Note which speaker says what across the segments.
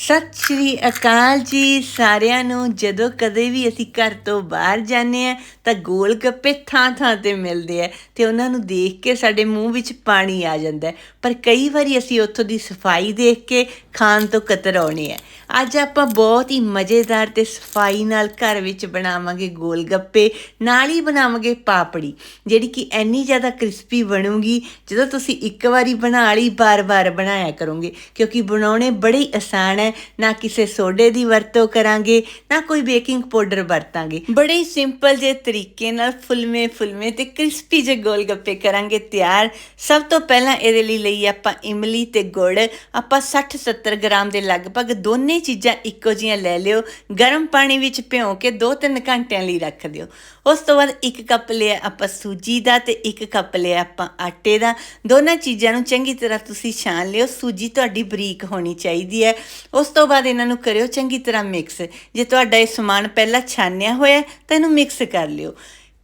Speaker 1: ਸਤਿ ਸ਼੍ਰੀ ਅਕਾਲ ਜੀ ਸਾਰਿਆਂ ਨੂੰ। ਜਦੋਂ ਕਦੇ ਵੀ ਅਸੀਂ ਘਰ ਤੋਂ ਬਾਹਰ ਜਾਂਦੇ ਆ ਤਾਂ ਗੋਲ ਗੱਪੇ ਥਾਂ ਥਾਂ ਤੇ ਮਿਲਦੇ ਆ ਤੇ ਉਹਨਾਂ ਨੂੰ ਦੇਖ ਕੇ ਸਾਡੇ ਮੂੰਹ ਵਿੱਚ ਪਾਣੀ ਆ ਜਾਂਦਾ ਪਰ ਕਈ ਵਾਰੀ ਅਸੀਂ ਉੱਥੋਂ ਦੀ ਸਫ਼ਾਈ ਦੇਖ ਕੇ ਖਾਣ ਤੋਂ ਕਤਰਾਉਣੇ ਆ ਅੱਜ ਆਪਾਂ ਬਹੁਤ ਹੀ ਮਜ਼ੇਦਾਰ ਤੇ ਸਫ਼ਾਈ ਨਾਲ ਘਰ ਵਿੱਚ ਬਣਾਵਾਂਗੇ ਗੋਲ ਗੱਪੇ, ਨਾਲ ਹੀ ਬਣਾਵਾਂਗੇ ਪਾਪੜੀ, ਜਿਹੜੀ ਕਿ ਐਨੀ ਜ਼ਿਆਦਾ ਕ੍ਰਿਸਪੀ ਬਣੂਗੀ, ਜਦੋਂ ਤੁਸੀਂ ਇੱਕ ਵਾਰੀ ਬਣਾ ਲਈ, ਬਾਰ-ਬਾਰ ਬਣਾਇਆ ਕਰੋਗੇ, ਕਿਉਂਕਿ ਬਣਾਉਣੇ ਬੜੇ ਹੀ ਆਸਾਨ ਹੈ। ਨਾ ਕਿਸੇ ਸੋਡੇ ਦੀ ਵਰਤੋਂ ਕਰਾਂਗੇ, ਨਾ ਕੋਈ ਬੇਕਿੰਗ ਪਾਊਡਰ ਵਰਤਾਂਗੇ। ਬੜੇ ਹੀ ਸਿੰਪਲ ਜੇ ਤਰੀਕੇ ਨਾਲ ਫੁਲਮੇ ਫੁਲਮੇ ਤੇ ਕ੍ਰਿਸਪੀ ਜੇ ਗੋਲ ਗੱਪੇ ਕਰਾਂਗੇ ਤਿਆਰ। ਸਭ ਤੋਂ ਪਹਿਲਾਂ ਇਹਦੇ ਲਈ ਲਈ ਆਪਾਂ ਇਮਲੀ ਤੇ ਗੁੜ। ਆਪਾਂ 60 70 ਗ੍ਰਾਮ ਦੇ ਲਗਭਗ ਦੋਨੇ ਚੀਜ਼ਾਂ ਇੱਕੋ ਜੀਆਂ ਲੈ ਲਿਓ। ਗਰਮ ਪਾਣੀ ਵਿੱਚ ਭਿਓ ਕੇ 2-3 ਘੰਟਿਆਂ ਲਈ ਰੱਖ ਦਿਓ। ਉਸ ਤੋਂ ਬਾਅਦ ਇੱਕ ਕੱਪ ਲਿਆ ਆਪਾਂ ਸੂਜੀ ਦਾ ਤੇ ਇੱਕ ਕੱਪ ਲਿਆ ਆਪਾਂ ਆਟੇ ਦਾ। ਦੋਨਾਂ ਚੀਜ਼ਾਂ ਨੂੰ ਚੰਗੀ ਤਰ੍ਹਾਂ ਤੁਸੀਂ ਛਾਣ ਲਿਓ। ਸੂਜੀ ਤੁਹਾਡੀ ਬਰੀਕ ਹੋਣੀ ਚਾਹੀਦੀ ਹੈ। ਉਸ ਤੋਂ ਬਾਅਦ ਇਹਨਾਂ ਨੂੰ ਕਰਿਓ ਚੰਗੀ ਤਰ੍ਹਾਂ ਮਿਕਸ। ਜੇ ਤੁਹਾਡਾ ਇਹ ਸਮਾਨ ਪਹਿਲਾਂ ਛਾਨਿਆ ਹੋਇਆ ਤਾਂ ਇਹਨੂੰ ਮਿਕਸ ਕਰ ਲਿਓ।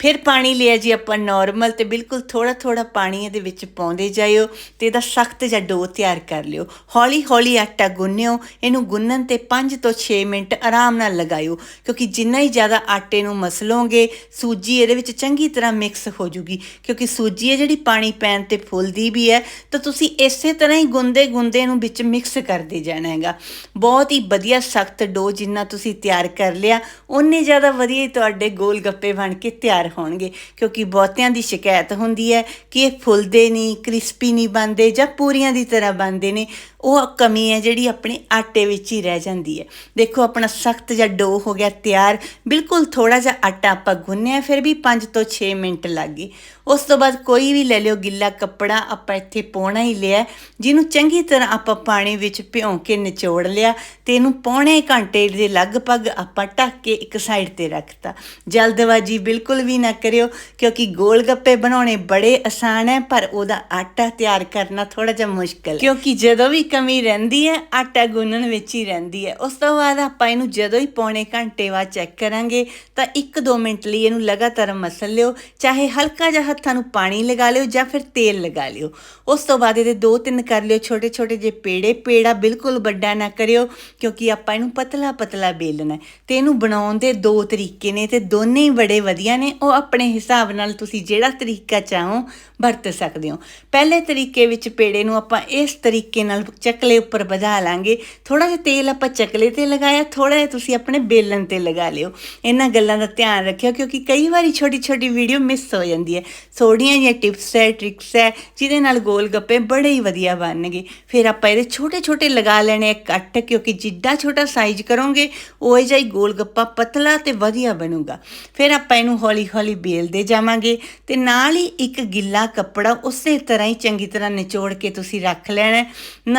Speaker 1: ਫਿਰ ਪਾਣੀ ਲਿਆ ਜੀ ਆਪਾਂ ਨਾਰਮਲ ਤੇ ਬਿਲਕੁਲ ਥੋੜਾ ਥੋੜਾ ਪਾਣੀ ਇਹਦੇ ਵਿੱਚ ਪਾਉਂਦੇ ਜਾਇਓ ਤੇ ਇਹਦਾ ਸਖਤ ਜਿਹਾ ਡੋ ਤਿਆਰ ਕਰ ਲਿਓ। ਹੌਲੀ ਹੌਲੀ ਆਟਾ ਗੁੰਨਿਓ, ਇਹਨੂੰ ਗੁੰਨਣ ਤੇ 5 ਤੋਂ 6 ਮਿੰਟ ਆਰਾਮ ਨਾਲ ਲਗਾਇਓ, ਕਿਉਂਕਿ ਜਿੰਨਾ ਹੀ ਜ਼ਿਆਦਾ ਆਟੇ ਨੂੰ ਮਸਲੋਗੇ, ਸੂਜੀ ਇਹਦੇ ਵਿੱਚ ਚੰਗੀ ਤਰ੍ਹਾਂ ਮਿਕਸ ਹੋ ਜੂਗੀ, ਕਿਉਂਕਿ ਸੂਜੀ ਹੈ ਜਿਹੜੀ ਪਾਣੀ ਪੈਣ ਤੇ ਫੁੱਲਦੀ ਵੀ ਹੈ, ਤਾਂ ਤੁਸੀਂ ਇਸੇ ਤਰ੍ਹਾਂ ਹੀ ਗੁੰਦੇ ਗੁੰਦੇ ਨੂੰ ਵਿੱਚ ਮਿਕਸ ਕਰਦੇ ਜਾਣਾ ਹੈਗਾ। ਬਹੁਤ ਹੀ ਵਧੀਆ ਸਖਤ ਡੋ ਜਿੰਨਾ ਤੁਸੀਂ ਤਿਆਰ ਕਰ ਲਿਆ ਉਨੇ ਜ਼ਿਆਦਾ ਵਧੀਆ ਹੀ ਤੁਹਾਡੇ ਗੋਲ ਗੱਪੇ ਬਣ ਕੇ ਤਿਆਰ ਹੋਣਗੇ, ਕਿਉਂਕਿ ਬਹੁਤਿਆਂ ਦੀ ਸ਼ਿਕਾਇਤ ਹੁੰਦੀ ਹੈ ਕਿ ਇਹ ਫੁੱਲਦੇ ਨਹੀਂ, ਕ੍ਰਿਸਪੀ ਨਹੀਂ ਬਣਦੇ ਜਾਂ ਪੂਰੀਆਂ ਦੀ ਤਰ੍ਹਾਂ ਬਣਦੇ ਨੇ। ਉਹ ਕਮੀ ਹੈ ਜਿਹੜੀ ਆਪਣੇ ਆਟੇ ਵਿੱਚ ਹੀ ਰਹਿ ਜਾਂਦੀ ਹੈ। ਦੇਖੋ ਆਪਣਾ ਸਖਤ ਜਾਂ ਡੋ ਹੋ ਗਿਆ, ਤਿਆਰ। ਬਿਲਕੁਲ ਥੋੜਾ ਜਿਹਾ ਆਟਾ ਆਪਾਂ ਗੁੰਨਿਆ, ਫਿਰ ਵੀ 5 ਤੋਂ 6 ਮਿੰਟ ਲੱਗ ਗਏ। ਉਸ ਤੋਂ ਬਾਅਦ ਕੋਈ ਵੀ ਲੈ ਲਿਓ ਗਿੱਲਾ ਕੱਪੜਾ, ਆਪਾਂ ਇੱਥੇ ਪਾਉਣਾ ਹੀ ਲਿਆ। ਜਿਹਨੂੰ ਚੰਗੀ ਤਰ੍ਹਾਂ ਆਪਾਂ ਪਾਣੀ ਵਿੱਚ ਭਿਉਂ ਕੇ ਨਿਚੋੜ ਲਿਆ ਤੇ ਇਹਨੂੰ ਪੌਣੇ ਘੰਟੇ ਦੇ ਲਗਭਗ ਆਪਾਂ ਢੱਕ ਕੇ ਇੱਕ ਸਾਈਡ ਤੇ ਰੱਖਤਾ। ਜਲਦਬਾਜ਼ੀ ਬਿਲਕੁਲ ਵੀ ਨਾ ਕਰਿਓ, ਕਿਉਂਕਿ ਗੋਲ ਗੱਪੇ ਬਣਾਉਣੇ ਬੜੇ ਆਸਾਨ ਹੈ, ਪਰ ਉਹਦਾ ਆਟਾ ਤਿਆਰ ਕਰਨਾ ਥੋੜਾ ਜਿਹਾ ਮੁਸ਼ਕਲ ਕਿਉਂਕਿ ਜਦੋਂ ਵੀ ਕਮੀ ਰਹਿੰਦੀ ਹੈ, ਆਟਾ ਗੁੰਨਣ ਵਿੱਚ ਹੀ ਰਹਿੰਦੀ ਹੈ। ਉਸ ਤੋਂ ਬਾਅਦ ਆਪਾਂ ਇਹਨੂੰ ਜਦੋਂ ਹੀ ਪੌਣੇ ਘੰਟੇ ਬਾਅਦ ਚੈੱਕ ਕਰਾਂਗੇ, ਤਾਂ 1-2 ਮਿੰਟ ਲਈ ਇਹਨੂੰ ਲਗਾਤਾਰ ਮਸਲ ਲਿਓ। ਚਾਹੇ ਹਲਕਾ ਜਿਹਾ ਹੱਥਾਂ ਨੂੰ ਪਾਣੀ ਲਗਾ ਲਿਓ ਜਾਂ ਫਿਰ ਤੇਲ ਲਗਾ ਲਿਓ। ਉਸ ਤੋਂ ਬਾਅਦ ਇਹਦੇ ਦੋ ਤਿੰਨ ਕਰ ਲਿਓ। ਛੋਟੇ ਛੋਟੇ ਜੇ ਪੇੜੇ, ਪੇੜਾ ਬਿਲਕੁਲ ਵੱਡਾ ਨਾ ਕਰਿਓ, ਕਿਉਂਕਿ ਆਪਾਂ ਇਹਨੂੰ ਪਤਲਾ ਪਤਲਾ ਬੇਲਣਾ ਹੈ। ਤੇ ਇਹਨੂੰ ਬਣਾਉਣ ਦੇ ਦੋ ਤਰੀਕੇ ਨੇ ਤੇ ਦੋਨੇ ਹੀ ਬੜੇ ਵਧੀਆ ਨੇ। ਉਹ ਆਪਣੇ ਹਿਸਾਬ ਨਾਲ ਤੁਸੀਂ ਜਿਹੜਾ ਤਰੀਕਾ ਚਾਹੋ ਵਰਤ ਸਕਦੇ ਹੋ। ਪਹਿਲੇ ਤਰੀਕੇ ਵਿੱਚ ਪੇੜੇ ਨੂੰ ਆਪਾਂ ਇਸ ਤਰੀਕੇ ਨਾਲ ਚਕਲੇ ਉੱਪਰ ਵਧਾ ਲਾਂਗੇ। ਥੋੜਾ ਜਿਹਾ ਤੇਲ ਆਪਾਂ ਚਕਲੇ ਤੇ ਲਗਾਇਆ ਥੋੜਾ ਜਿਹਾ ਤੁਸੀਂ ਆਪਣੇ ਬੇਲਣ ਤੇ ਲਗਾ ਲਿਓ। ਇਹਨਾਂ ਗੱਲਾਂ ਦਾ ਧਿਆਨ ਰੱਖਿਓ ਕਿਉਂਕਿ ਕਈ ਵਾਰੀ ਛੋਟੀ ਛੋਟੀ ਵੀਡੀਓ ਮਿਸ ਹੋ ਜਾਂਦੀ ਹੈ। ਥੋੜੀਆਂ ਜਿਹੀਆਂ ਟਿਪਸ ਹੈ ਟ੍ਰਿਕਸ ਹੈ, ਜਿਹਦੇ ਨਾਲ ਗੋਲ ਗੱਪੇ ਬੜੇ ਹੀ ਵਧੀਆ ਬਣਨਗੇ। ਫਿਰ ਆਪਾਂ ਇਹਦੇ ਛੋਟੇ ਛੋਟੇ ਲਗਾ ਲੈਣੇ ਆ ਕੱਟ, ਕਿਉਂਕਿ ਜਿੱਡਾ ਛੋਟਾ ਸਾਈਜ਼ ਕਰੋਗੇ, ਉਹ ਜਿਹਾ ਹੀ ਗੋਲ ਗੱਪਾ ਪਤਲਾ ਤੇ ਵਧੀਆ ਬਣੂਗਾ। ਫਿਰ ਆਪਾਂ ਇਹਨੂੰ ਹੌਲੀ ਹੌਲੀ ਬੇਲਦੇ ਜਾਵਾਂਗੇ ਤੇ ਨਾਲ ਹੀ ਇੱਕ ਗਿੱਲਾ ਕੱਪੜਾ ਉਸੇ ਤਰ੍ਹਾਂ ਹੀ ਚੰਗੀ ਤਰ੍ਹਾਂ ਨਿਚੋੜ ਕੇ ਤੁਸੀਂ ਰੱਖ ਲੈਣਾ ਹੈ।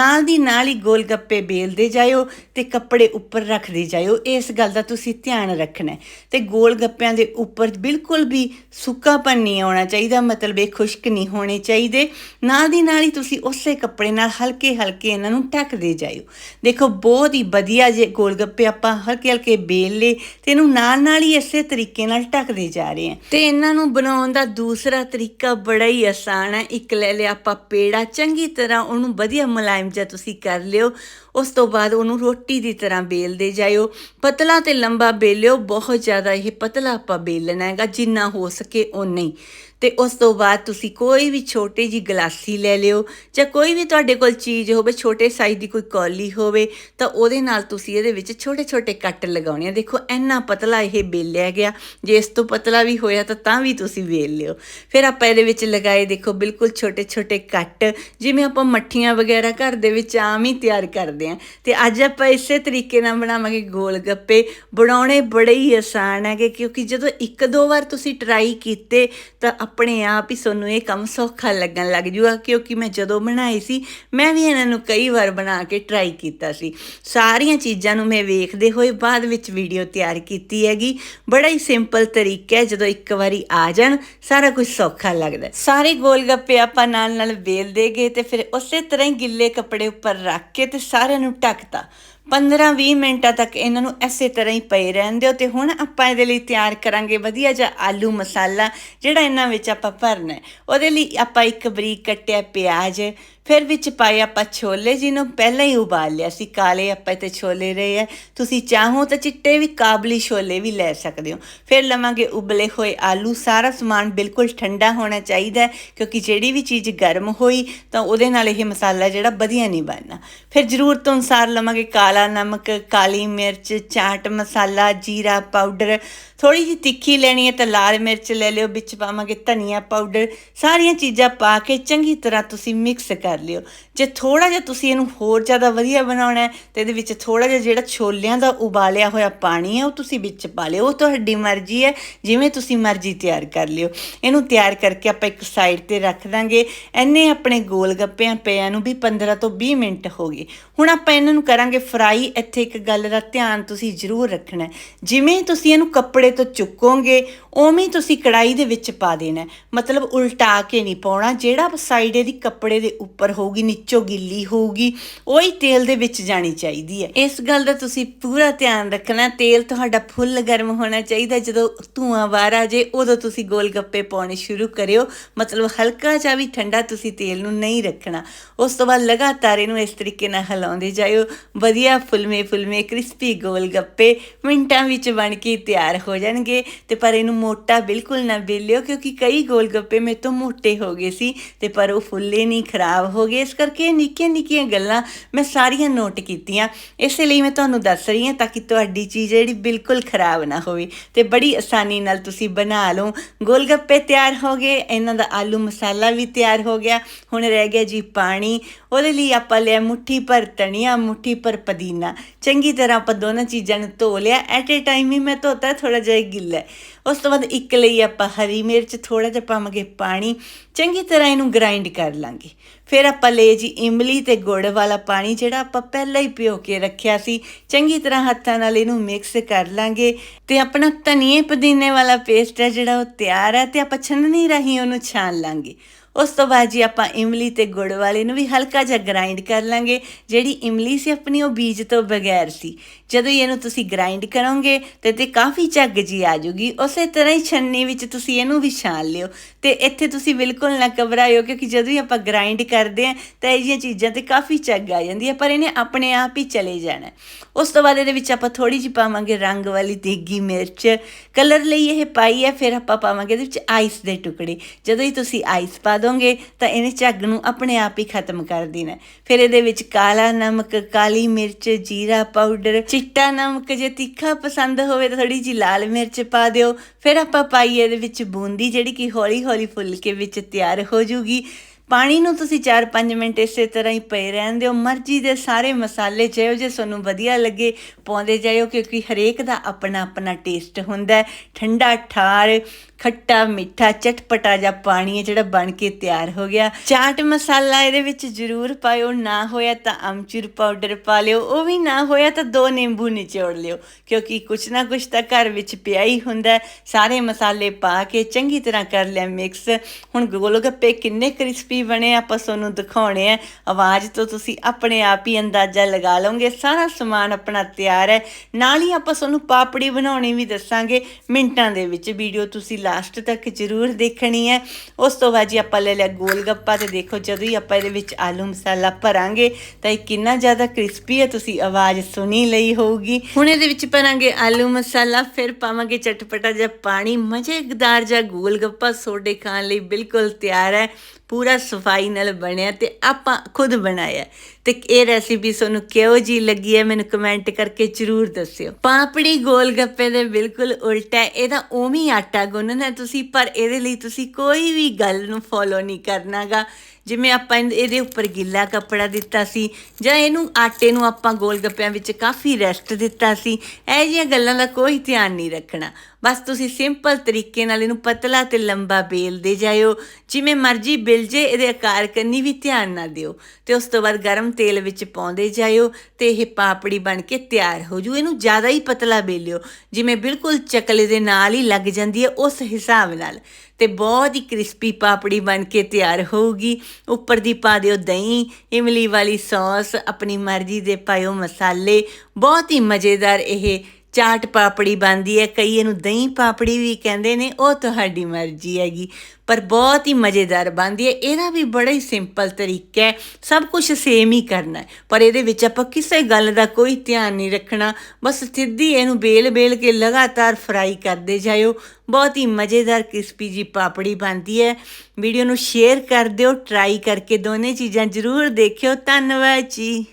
Speaker 1: ਨਾਲ ਦੀ ਨਾਲ ਹੀ ਗੋਲ ਗੱਪੇ ਬੇਲਦੇ ਜਾਇਓ ਤੇ ਕੱਪੜੇ ਉੱਪਰ ਰੱਖਦੇ ਜਾਇਓ। ਇਸ ਗੱਲ ਦਾ ਤੁਸੀਂ ਧਿਆਨ ਰੱਖਣਾ ਹੈ। ਤੇ ਗੋਲ ਗੱਪਿਆਂ ਦੇ ਉੱਪਰ ਬਿਲਕੁਲ ਵੀ ਸੁੱਕਾਪਨ ਨਹੀਂ ਆਉਣਾ ਚਾਹੀਦਾ, ਮਤਲਬ ਇਹ ਖੁਸ਼ਕ ਨਹੀਂ ਹੋਣੇ ਚਾਹੀਦੇ। ਨਾਲ ਦੀ ਨਾਲ ਹੀ ਤੁਸੀਂ ਉਸੇ ਕੱਪੜੇ ਨਾਲ ਹਲਕੇ ਹਲਕੇ ਇਹਨਾਂ ਨੂੰ ਢੱਕਦੇ ਜਾਇਓ। ਦੇਖੋ, ਬਹੁਤ ਹੀ ਵਧੀਆ ਜੇ ਗੋਲ ਗੱਪੇ ਆਪਾਂ ਹਲਕੇ ਹਲਕੇ ਬੇਲ ਲੇ ਤੇ ਇਹਨੂੰ ਨਾਲ ਨਾਲ ਹੀ ਇਸੇ ਤਰੀਕੇ ਨਾਲ ਢੱਕਦੇ ਜਾ ਰਹੇ ਹਾਂ। ਤੇ ਇਹਨਾਂ ਨੂੰ ਬਣਾਉਣ ਦਾ ਦੂਸਰਾ ਤਰੀਕਾ ਬੜਾ ਹੀ ਆਸਾਨ ਹੈ। ਇੱਕ ਲੈ ਲਿਆ ਆਪਾਂ ਪੇੜਾ, ਚੰਗੀ ਤਰ੍ਹਾਂ ਉਹਨੂੰ ਵਧੀਆ ਮੁਲਾਇਮ ਜਿਹਾ ਤੁਸੀਂ ਕਰ ਲਿਓ ਉਸ ਤੋਂ ਬਾਅਦ ਉਹਨੂੰ ਰੋਟੀ ਦੀ ਤਰ੍ਹਾਂ ਬੇਲਦੇ ਜਾਇਓ। ਪਤਲਾ ਤੇ ਲੰਬਾ ਬੇਲਿਓ, ਬਹੁਤ ਜ਼ਿਆਦਾ ਇਹ ਪਤਲਾ ਆਪਾਂ ਬੇਲਣਾ ਹੈਗਾ, ਜਿੰਨਾ ਹੋ ਸਕੇ ਓਨਾ ਹੀ ਤੇ ਉਸ ਤੋਂ ਬਾਅਦ ਤੁਸੀਂ ਕੋਈ ਵੀ ਛੋਟੀ ਜੀ ਗਲਾਸੀ ਲੈ ਲਿਓ, ਜਾਂ ਕੋਈ ਵੀ ਤੁਹਾਡੇ ਕੋਲ ਚੀਜ਼ ਹੋਵੇ, ਛੋਟੇ ਸਾਈਜ਼ ਦੀ ਕੋਈ ਕੌਲੀ ਹੋਵੇ, ਤਾਂ ਉਹਦੇ ਨਾਲ ਤੁਸੀਂ ਇਹਦੇ ਵਿੱਚ ਛੋਟੇ ਛੋਟੇ ਕੱਟ ਲਗਾਉਣੇ ਆ। ਦੇਖੋ, ਇੰਨਾ ਪਤਲਾ ਇਹ ਬੇਲਿਆ ਗਿਆ। ਜੇ ਇਸ ਤੋਂ ਪਤਲਾ ਵੀ ਹੋਇਆ, ਤਾਂ ਤਾਂ ਵੀ ਤੁਸੀਂ ਵੇਲ ਲਿਓ। ਫਿਰ ਆਪਾਂ ਇਹਦੇ ਵਿੱਚ ਲਗਾਏ, ਦੇਖੋ, ਬਿਲਕੁਲ ਛੋਟੇ ਛੋਟੇ ਕੱਟ। ਜਿਵੇਂ ਆਪਾਂ ਮੱਠੀਆਂ ਵਗੈਰਾ ਘਰ ਦੇ ਵਿੱਚ ਆਮ ਹੀ ਤਿਆਰ ਕਰਦੇ ਆ ਤੇ ਅੱਜ ਆਪਾਂ ਇਸੇ ਤਰੀਕੇ ਨਾਲ ਬਣਾਵਾਂਗੇ ਗੋਲ ਗੱਪੇ ਬਣਾਉਣੇ ਬੜੇ ਹੀ ਆਸਾਨ ਹੈਗੇ, ਕਿਉਂਕਿ ਜਦੋਂ ਇੱਕ ਦੋ ਵਾਰ ਤੁਸੀਂ ਟਰਾਈ ਕੀਤੇ, ਤਾਂ ਆਪਣੇ ਆਪ ਹੀ ਤੁਹਾਨੂੰ ਇਹ ਕੰਮ ਸੌਖਾ ਲੱਗਣ ਲੱਗ ਜੂਗਾ, ਕਿਉਂਕਿ ਮੈਂ ਜਦੋਂ ਬਣਾਈ ਸੀ, ਮੈਂ ਵੀ ਇਹਨਾਂ ਨੂੰ ਕਈ ਵਾਰ ਬਣਾ ਕੇ ਟਰਾਈ ਕੀਤਾ ਸੀ। ਸਾਰੀਆਂ ਚੀਜ਼ਾਂ ਨੂੰ ਮੈਂ ਵੇਖਦੇ ਹੋਏ ਬਾਅਦ ਵਿੱਚ ਵੀਡੀਓ ਤਿਆਰ ਕੀਤੀ ਹੈਗੀ। ਬੜਾ ਹੀ ਸਿੰਪਲ ਤਰੀਕਾ ਹੈ, ਜਦੋਂ ਇੱਕ ਵਾਰੀ ਆ ਜਾਣ, ਸਾਰਾ ਕੁਝ ਸੌਖਾ ਲੱਗਦਾ। ਸਾਰੇ ਗੋਲ ਗੱਪੇ ਆਪਾਂ ਨਾਲ ਨਾਲ ਵੇਲ ਦੇਗੇ ਤੇ ਫਿਰ ਉਸੇ ਤਰ੍ਹਾਂ ਹੀ ਗਿੱਲੇ ਕੱਪੜੇ ਉੱਪਰ ਰੱਖ ਕੇ ਤੇ ਸਾਰਿਆਂ ਨੂੰ ਢੱਕਤਾ 15-20 ਮਿੰਟਾਂ ਤੱਕ ਇਹਨਾਂ ਨੂੰ ਐਸੇ ਤਰ੍ਹਾਂ ਹੀ ਪਏ ਰਹਿਣ ਦਿਓ ਤੇ ਹੁਣ ਆਪਾਂ ਇਹਦੇ ਲਈ ਤਿਆਰ ਕਰਾਂਗੇ ਵਧੀਆ ਜਿਹਾ ਆਲੂ ਮਸਾਲਾ, ਜਿਹੜਾ ਇਹਨਾਂ ਵਿੱਚ ਆਪਾਂ ਭਰਨਾ ਉਹਦੇ ਲਈ ਆਪਾਂ ਇੱਕ ਬਰੀਕ ਕੱਟਿਆ ਪਿਆਜ਼ ਫਿਰ ਵਿੱਚ ਪਾਏ ਆਪਾਂ ਛੋਲੇ, ਜਿਹਨੂੰ ਪਹਿਲਾਂ ਹੀ ਉਬਾਲ ਲਿਆ ਸੀ। ਕਾਲੇ ਆਪਾਂ ਤੇ ਛੋਲੇ ਰਹੇ ਆ। ਤੁਸੀਂ ਚਾਹੋ ਤਾਂ ਚਿੱਟੇ ਵੀ ਕਾਬਲੀ ਛੋਲੇ ਵੀ ਲੈ ਸਕਦੇ ਹੋ। ਫਿਰ ਲਵਾਂਗੇ ਉਬਲੇ ਹੋਏ ਆਲੂ। ਸਾਰਾ ਸਮਾਨ ਬਿਲਕੁਲ ਠੰਡਾ ਹੋਣਾ ਚਾਹੀਦਾ ਕਿਉਂਕਿ ਜਿਹੜੀ ਵੀ ਚੀਜ਼ ਗਰਮ ਹੋਈ ਤਾਂ ਉਹਦੇ ਨਾਲ ਇਹ ਮਸਾਲਾ ਜਿਹੜਾ ਵਧੀਆ ਨਹੀਂ ਬਣਨਾ। ਫਿਰ ਜ਼ਰੂਰਤ ਅਨੁਸਾਰ ਲਵਾਂਗੇ ਕਾਲਾ ਨਮਕ, ਕਾਲੀ ਮਿਰਚ, ਚਾਟ ਮਸਾਲਾ, ਜੀਰਾ ਪਾਊਡਰ। ਥੋੜੀ ਜਿਹੀ ਤਿੱਖੀ ਲੈਣੀ ਹੈ ਤਾਂ ਲਾਲ ਮਿਰਚ ਲੈ ਲਿਓ। ਵਿੱਚ ਪਾਵਾਂਗੇ ਧਨੀਆ ਪਾਊਡਰ। ਸਾਰੀਆਂ ਚੀਜ਼ਾਂ ਪਾ ਕੇ ਚੰਗੀ ਤਰ੍ਹਾਂ ਤੁਸੀਂ ਮਿਕਸ ਕਰ ਕਰ ਲਿਓ। ਜੇ ਥੋੜਾ ਜਿਹਾ ਤੁਸੀਂ ਇਹਨੂੰ ਹੋਰ ਜ਼ਿਆਦਾ ਵਧੀਆ ਬਣਾਉਣਾ ਹੈ, ਤੇ ਇਹਦੇ ਵਿੱਚ ਥੋੜਾ ਜਿਹਾ ਜਿਹੜਾ ਛੋਲਿਆਂ ਦਾ ਉਬਾਲਿਆ ਹੋਇਆ ਪਾਣੀ ਹੈ, ਉਹ ਤੁਸੀਂ ਵਿੱਚ ਪਾ ਲਿਓ। ਉਹ ਤੁਹਾਡੀ ਮਰਜ਼ੀ ਹੈ, ਜਿਵੇਂ ਤੁਸੀਂ ਮਰਜ਼ੀ ਤਿਆਰ ਕਰ ਲਿਓ। ਇਹਨੂੰ ਤਿਆਰ ਕਰਕੇ ਆਪਾਂ ਇੱਕ ਸਾਈਡ ਤੇ ਰੱਖ ਦਾਂਗੇ। ਐਨੇ ਆਪਣੇ ਗੋਲ ਗੱਪਿਆਂ ਪਿਆਂ ਨੂੰ ਵੀ 15 ਤੋਂ 20 ਮਿੰਟ ਹੋ ਗਏ। ਹੁਣ ਆਪਾਂ ਇਹਨਾਂ ਨੂੰ ਕਰਾਂਗੇ ਫਰਾਈ। ਇੱਥੇ ਇੱਕ ਗੱਲ ਦਾ ਧਿਆਨ ਤੁਸੀਂ ਜ਼ਰੂਰ ਰੱਖਣਾ ਹੈ। ਜਿਵੇਂ ਤੁਸੀਂ ਇਹਨੂੰ ਕੱਪੜੇ ਤੋਂ ਚੁੱਕੋਗੇ, ਉਵੇਂ ਹੀ ਤੁਸੀਂ ਕੜਾਈ ਦੇ ਵਿੱਚ ਪਾ ਦੇਣਾ ਮਤਲਬ ਉਲਟਾ ਕੇ ਨਹੀਂ ਪਾਉਣਾ। ਜਿਹੜਾ ਸਾਈਡ ਇਹਦੀ ਕੱਪੜੇ ਦੇ ਉੱਪਰ ਹੋਊਗੀ, ਨੀਚੋਂ ਗਿੱਲੀ ਹੋਊਗੀ, ਉਹੀ ਤੇਲ ਦੇ ਵਿੱਚ ਜਾਣੀ ਚਾਹੀਦੀ ਹੈ। ਇਸ ਗੱਲ ਦਾ ਤੁਸੀਂ ਪੂਰਾ ਧਿਆਨ ਰੱਖਣਾ, ਤੇਲ ਤੁਹਾਡਾ ਫੁੱਲ ਗਰਮ ਹੋਣਾ ਚਾਹੀਦਾ, ਜਦੋਂ ਧੂਆਂ ਬਾਹਰ ਆ ਜੇ, ਉਦੋਂ ਤੁਸੀਂ ਗੋਲ ਗੱਪੇ ਪਾਉਣੇ ਸ਼ੁਰੂ ਕਰਿਓ। ਮਤਲਬ ਹਲਕਾ ਜਿਹਾ ਵੀ ਠੰਡਾ ਤੁਸੀਂ ਤੇਲ ਨੂੰ ਨਹੀਂ ਰੱਖਣਾ। ਉਸ ਤੋਂ ਬਾਅਦ ਲਗਾਤਾਰ ਇਹਨੂੰ ਇਸ ਤਰੀਕੇ ਨਾਲ ਹਿਲਾਉਂਦੇ ਜਾਇਓ। ਵਧੀਆ ਫੁਲਮੇ ਫੁਲਮੇ ਕ੍ਰਿਸਪੀ ਗੋਲ ਗੱਪੇ ਮਿੰਟਾਂ ਵਿੱਚ ਬਣ ਕੇ ਤਿਆਰ ਹੋ ਜਾਣਗੇ। ਤੇ ਪਰ ਇਹਨੂੰ ਮੋਟਾ ਬਿਲਕੁਲ ਨਾ ਬੇਲਿਓ, ਕਿਉਂਕਿ ਕਈ ਗੋਲ ਗੱਪੇ ਮੇਰੇ ਤੋਂ ਮੋਟੇ ਹੋ ਗਏ ਸੀ, ਤੇ ਪਰ ਉਹ ਫੁੱਲੇ ਨਹੀਂ, ਖਰਾਬ ਹੋ ਗਏ। ਇਸ ਕਰਕੇ ਨਿੱਕੀਆਂ ਨਿੱਕੀਆਂ ਗੱਲਾਂ ਮੈਂ ਸਾਰੀਆਂ ਨੋਟ ਕੀਤੀਆਂ। ਇਸੇ ਲਈ ਮੈਂ ਤੁਹਾਨੂੰ ਦੱਸ ਰਹੀ ਹਾਂ ਤਾਂ ਕਿ ਤੁਹਾਡੀ ਚੀਜ਼ ਜਿਹੜੀ ਬਿਲਕੁਲ ਖਰਾਬ ਨਾ ਹੋਵੇ ਤੇ ਬੜੀ ਆਸਾਨੀ ਨਾਲ ਤੁਸੀਂ ਬਣਾ ਲਓ। ਗੋਲਗੱਪੇ ਤਿਆਰ ਹੋ ਗਏ, ਇਹਨਾਂ ਦਾ ਆਲੂ ਮਸਾਲਾ ਵੀ ਤਿਆਰ ਹੋ ਗਿਆ। ਹੁਣ ਰਹਿ ਗਿਆ ਜੀ ਪਾਣੀ। ਉਹਦੇ ਲਈ ਆਪਾਂ ਲਿਆ ਮੁੱਠੀ ਭਰ ਧਨੀਆ, ਮੁੱਠੀ ਭਰ ਪੁਦੀਨਾ। ਚੰਗੀ ਤਰ੍ਹਾਂ ਆਪਾਂ ਦੋਨਾਂ ਚੀਜ਼ਾਂ ਨੂੰ ਧੋ ਲਿਆ। ਐਟ ਏ ਟਾਈਮ ਹੀ ਮੈਂ ਧੋਤਾ ਥੋੜਾ ਜਿਹਾ ਗਿੱਲਾ ਉਸ ਤੋਂ ਬਾਅਦ ਇੱਕ ਲਈ ਆਪਾਂ ਹਰੀ ਮਿਰਚ ਥੋੜਾ ਜਿਹਾ ਪਾਵਾਂਗੇ ਪਾਣੀ। ਚੰਗੀ ਤਰ੍ਹਾਂ ਇਹਨੂੰ ਗ੍ਰਾਈਂਡ ਕਰ ਲਾਂਗੇ। ਫਿਰ ਆਪਾਂ ਲਏ ਜੀ ਇਮਲੀ ਤੇ ਗੁੜ ਵਾਲਾ ਪਾਣੀ, ਜਿਹੜਾ ਆਪਾਂ ਪਹਿਲਾਂ ਹੀ ਪਿਓ ਕੇ ਰੱਖਿਆ ਸੀ। ਚੰਗੀ ਤਰ੍ਹਾਂ ਹੱਥਾਂ ਨਾਲ ਇਹਨੂੰ ਮਿਕਸ ਕਰ ਲਾਂਗੇ ਤੇ ਆਪਣਾ ਧਨੀਏ ਪੁਦੀਨੇ ਵਾਲਾ ਪੇਸਟ ਹੈ ਜਿਹੜਾ ਉਹ ਤਿਆਰ ਹੈ ਤੇ ਆਪਾਂ ਛੰਨਣੀ ਰਾਹੀਂ ਉਹਨੂੰ ਛਾਣ ਲਾਂਗੇ। ਉਸ ਤੋਂ ਬਾਅਦ ਜੀ ਆਪਾਂ ਇਮਲੀ ਤੇ ਗੁੜ ਵਾਲੇ ਨੂੰ ਵੀ ਹਲਕਾ ਜਿਹਾ ਗ੍ਰਾਈਂਡ ਕਰ ਲਾਂਗੇ। ਜਿਹੜੀ ਇਮਲੀ ਸੀ ਆਪਣੀ ਉਹ ਬੀਜ ਤੋਂ ਬਗੈਰ ਸੀ। ਜਦੋਂ ਹੀ ਇਹਨੂੰ ਤੁਸੀਂ ਗ੍ਰਾਈਂਡ ਕਰੋਗੇ ਤੇ ਤੇ ਕਾਫੀ ਝੱਗ ਜੀ ਆ ਜੂਗੀ ਉਸੇ ਤਰ੍ਹਾਂ ਹੀ ਛੰਨੀ ਵਿੱਚ ਤੁਸੀਂ ਇਹਨੂੰ ਵੀ ਛਾਣ ਲਿਓ। ਤੇ ਇੱਥੇ ਤੁਸੀਂ ਬਿਲਕੁਲ ਨਾ ਘਬਰਾਇਓ ਕਿਉਂਕਿ ਜਦੋਂ ਹੀ ਆਪਾਂ ਗ੍ਰਾਈਂਡ ਕਰਦੇ ਆ ਤਾਂ ਇਹ ਜਿਹੀਆਂ ਚੀਜ਼ਾਂ ਤੇ ਕਾਫੀ ਝੱਗ ਆ ਜਾਂਦੀ ਹੈ, ਪਰ ਇਹਨੇ ਆਪਣੇ ਆਪ ਹੀ ਚਲੇ ਜਾਣਾ। ਉਸ ਤੋਂ ਬਾਅਦ ਇਹਦੇ ਵਿੱਚ ਆਪਾਂ ਥੋੜੀ ਜਿਹੀ ਪਾਵਾਂਗੇ ਰੰਗ ਵਾਲੀ ਦੇਗੀ ਮਿਰਚ। ਕਲਰ ਲਈ ਇਹ ਪਾਈ ਹੈ, ਫਿਰ ਆਪਾਂ ਪਾਵਾਂਗੇ ਇਹਦੇ ਵਿੱਚ ਆਈਸ ਦੇ ਟੁਕੜੇ। ਜਦੋਂ ਹੀ ਤੁਸੀਂ ਆਈਸ ਪਾ ਦੋਗੇ ਤਾਂ ਇਹਨੇ ਝੱਗ ਨੂੰ ਆਪਣੇ ਆਪ ਹੀ ਖਤਮ ਕਰ ਦੇਣਾ। ਫਿਰ ਇਹਦੇ ਵਿੱਚ ਕਾਲਾ ਨਮਕ, ਕਾਲੀ ਮਿਰਚ, ਜੀਰਾ ਪਾਊਡਰ, ਚਿੱਟਾ ਨਮਕ ਜੇ ਤਿੱਖਾ ਪਸੰਦ ਹੋਵੇ ਤਾਂ ਥੋੜੀ ਜਿਹੀ ਲਾਲ ਮਿਰਚ ਪਾ ਦਿਓ। ਫਿਰ ਆਪਾਂ ਪਾਈਏ ਇਹਦੇ ਵਿੱਚ ਬੂੰਦੀ ਜਿਹੜੀ ਕਿ ਹੌਲੀ ਹੌਲੀ ਫੁੱਲ ਕੇ ਵਿੱਚ ਤਿਆਰ ਹੋ ਜੂਗੀ। ਪਾਣੀ ਨੂੰ ਤੁਸੀਂ 4-5 ਮਿੰਟ ਇਸੇ ਤਰ੍ਹਾਂ ਹੀ ਪਏ ਰਹਿਣ ਦਿਓ। ਮਰਜ਼ੀ ਦੇ ਸਾਰੇ ਮਸਾਲੇ ਜਿਹੋ ਜਿਹੇ ਤੁਹਾਨੂੰ ਵਧੀਆ ਲੱਗੇ, ਪਾਉਂਦੇ ਜਾਇਓ ਕਿਉਂਕਿ ਹਰੇਕ ਦਾ ਆਪਣਾ ਆਪਣਾ ਟੇਸਟ ਹੁੰਦਾ ਠੰਡਾ ਠਾਰ ਖੱਟਾ ਮਿੱਠਾ ਚਟਪਟਾ ਜਿਹਾ ਪਾਣੀ ਹੈ ਜਿਹੜਾ ਬਣ ਕੇ ਤਿਆਰ ਹੋ ਗਿਆ। ਚਾਟ ਮਸਾਲਾ ਇਹਦੇ ਵਿੱਚ ਜ਼ਰੂਰ ਪਾਇਓ, ਨਾ ਹੋਇਆ ਤਾਂ ਅਮਚੂਰ ਪਾਊਡਰ ਪਾ ਲਿਓ, ਉਹ ਵੀ ਨਾ ਹੋਇਆ ਤਾਂ ਦੋ ਨਿੰਬੂ ਨਿਚੋੜ ਲਿਓ, ਕਿਉਂਕਿ ਕੁਛ ਨਾ ਕੁਛ ਤਾਂ ਘਰ ਵਿੱਚ ਪਿਆ ਹੀ ਹੁੰਦਾ ਸਾਰੇ ਮਸਾਲੇ ਪਾ ਕੇ ਚੰਗੀ ਤਰ੍ਹਾਂ ਕਰ ਲਿਆ ਮਿਕਸ ਹੁਣ ਗੋਲ ਗੱਪੇ ਕਿੰਨੇ ਕ੍ਰਿਸਪੀ ਬਣੇ ਆਪਾਂ ਤੁਹਾਨੂੰ ਦਿਖਾਉਣੇ ਆ ਆਵਾਜ਼ ਤੋਂ ਤੁਸੀਂ ਆਪਣੇ ਆਪ ਹੀ ਅੰਦਾਜ਼ਾ ਲਗਾ ਲਓਗੇ, ਸਾਰਾ ਸਮਾਨ ਆਪਣਾ ਤਿਆਰ ਹੈ। ਨਾਲ ਹੀ ਆਪਾਂ ਤੁਹਾਨੂੰ ਪਾਪੜੀ ਬਣਾਉਣੀ ਵੀ ਦੱਸਾਂਗੇ, ਮਿੰਟਾਂ ਦੇ ਵਿੱਚ ਵੀਡੀਓ ਤੁਸੀਂ ਲਾਸਟ ਤੱਕ ਜ਼ਰੂਰ ਦੇਖਣੀ ਹੈ। ਉਸ ਤੋਂ ਬਾਅਦ ਜੀ ਆਪਾਂ ਲੈ ਲਿਆ ਗੋਲ ਗੱਪਾ ਤੇ ਦੇਖੋ ਜਦੋਂ ਹੀ ਆਪਾਂ ਇਹਦੇ ਵਿੱਚ ਆਲੂ ਮਸਾਲਾ ਭਰਾਂਗੇ ਤਾਂ ਇਹ ਕਿੰਨਾ ਜ਼ਿਆਦਾ ਕ੍ਰਿਸਪੀ ਹੈ, ਤੁਸੀਂ ਆਵਾਜ਼ ਸੁਣੀ ਲਈ ਹੋਊਗੀ। ਹੁਣ ਇਹਦੇ ਵਿੱਚ ਭਰਾਂਗੇ ਆਲੂ ਮਸਾਲਾ, ਫਿਰ ਪਾਵਾਂਗੇ ਚਟਪਟਾ ਜਿਹਾ ਪਾਣੀ, ਮਜ਼ੇਦਾਰ ਜਿਹਾ ਗੋਲ ਗੱਪਾ ਸੋਡੇ ਖਾਣ ਲਈ ਬਿਲਕੁਲ ਤਿਆਰ ਹੈ। ਪੂਰਾ ਸਫ਼ਾਈ ਨਾਲ ਬਣਿਆ ਤੇ ਆਪਾਂ ਖੁਦ ਬਣਾਇਆ। ਤੇ ਇਹ ਰੈਸਿਪੀ ਤੁਹਾਨੂੰ ਕਿਹੋ ਜੀ ਲੱਗੀ ਹੈ ਮੈਨੂੰ ਕਮੈਂਟ ਕਰਕੇ ਜਰੂਰ ਦੱਸਿਓ। ਪਾਪੜੀ ਗੋਲ ਗੱਪੇ ਦੇ ਬਿਲਕੁਲ ਉਲਟਾ ਹੈ, ਇਹਦਾ ਉਵੇਂ ਆਟਾ ਗੁੰਨਣਾ ਤੁਸੀਂ, ਪਰ ਇਹਦੇ ਲਈ ਤੁਸੀਂ ਕੋਈ ਵੀ ਗੱਲ ਨੂੰ ਫੋਲੋ ਨਹੀਂ ਕਰਨਾਗਾ। ਜਿਵੇਂ ਆਪਾਂ ਇਹਦੇ- ਉੱਪਰ ਗਿੱਲਾ ਕੱਪੜਾ ਦਿੱਤਾ ਸੀ, ਜਾਂ ਇਹਨੂੰ ਆਟੇ ਨੂੰ ਆਪਾਂ ਗੋਲ ਗੱਪਿਆਂ ਵਿੱਚ ਕਾਫੀ ਰੈਸਟ ਦਿੱਤਾ ਸੀ, ਇਹ ਜਿਹੀਆਂ ਗੱਲਾਂ ਦਾ ਕੋਈ ਧਿਆਨ ਨਹੀਂ ਰੱਖਣਾ। ਬਸ ਤੁਸੀਂ ਸਿੰਪਲ ਤਰੀਕੇ ਨਾਲ ਇਹਨੂੰ ਪਤਲਾ ਤੇ ਲੰਬਾ ਬੇਲਦੇ ਜਾਇਓ, ਜਿਵੇਂ ਮਰਜ਼ੀ ਬਿਲ ਜੇ, ਇਹਦੇ ਆਕਾਰ ਕੰਨੀ ਵੀ ਧਿਆਨ ਨਾ ਦਿਓ। ਤੇ ਉਸ ਤੋਂ ਬਾਅਦ ਗਰਮ ਤੇਲ ਵਿੱਚ ਪਾਉਂਦੇ ਜਾਇਓ ਤੇ ਇਹ ਪਾਪੜੀ ਬਣ ਕੇ ਤਿਆਰ ਹੋ ਜੂ। ਇਹਨੂੰ ਜ਼ਿਆਦਾ ਹੀ ਪਤਲਾ ਬੇਲਿਓ, ਜਿਵੇਂ ਬਿਲਕੁਲ ਚਕਲੇ ਦੇ ਨਾਲ ਹੀ ਲੱਗ ਜਾਂਦੀ ਹੈ ਉਸ ਹਿਸਾਬ ਨਾਲ। ਤੇ ਬਹੁਤ ਹੀ ਕ੍ਰਿਸਪੀ ਪਾਪੜੀ ਬਣ ਕੇ ਤਿਆਰ ਹੋਊਗੀ। ਉੱਪਰ ਦੀ ਪਾ ਦਿਓ ਦਹੀਂ, ਇਮਲੀ ਵਾਲੀ ਸੌਸ, ਆਪਣੀ ਮਰਜ਼ੀ ਦੇ ਪਾਇਓ ਮਸਾਲੇ। ਬਹੁਤ ਹੀ ਮਜ਼ੇਦਾਰ ਇਹ ਚਾਟ ਪਾਪੜੀ ਬਣਦੀ ਹੈ, ਕਈ ਇਹਨੂੰ ਦਹੀਂ ਪਾਪੜੀ ਵੀ ਕਹਿੰਦੇ ਨੇ, ਉਹ ਤੁਹਾਡੀ ਮਰਜ਼ੀ ਹੈਗੀ, ਪਰ ਬਹੁਤ ਹੀ ਮਜ਼ੇਦਾਰ ਬਣਦੀ ਹੈ। ਇਹਦਾ ਵੀ ਬੜਾ ਹੀ ਸਿੰਪਲ ਤਰੀਕਾ ਹੈ, ਸਭ ਕੁਝ ਸੇਮ ਹੀ ਕਰਨਾ ਹੈ, ਪਰ ਇਹਦੇ ਵਿੱਚ ਆਪਾਂ ਕਿਸੇ ਗੱਲ ਦਾ ਕੋਈ ਧਿਆਨ ਨਹੀਂ ਰੱਖਣਾ, ਬਸ ਸਿੱਧੀ ਇਹਨੂੰ ਬੇਲ ਬੇਲ ਕੇ ਲਗਾਤਾਰ ਫਰਾਈ ਕਰਦੇ ਜਾਇਓ। ਬਹੁਤ ਹੀ ਮਜ਼ੇਦਾਰ ਕ੍ਰਿਸਪੀ ਜੀ ਪਾਪੜੀ ਬਣਦੀ ਹੈ। ਵੀਡੀਓ ਨੂੰ ਸ਼ੇਅਰ ਕਰ ਦਿਓ ਟਰਾਈ ਕਰਕੇ ਦੋਨੇ ਚੀਜ਼ਾਂ ਜ਼ਰੂਰ ਦੇਖਿਓ। ਧੰਨਵਾਦ ਜੀ।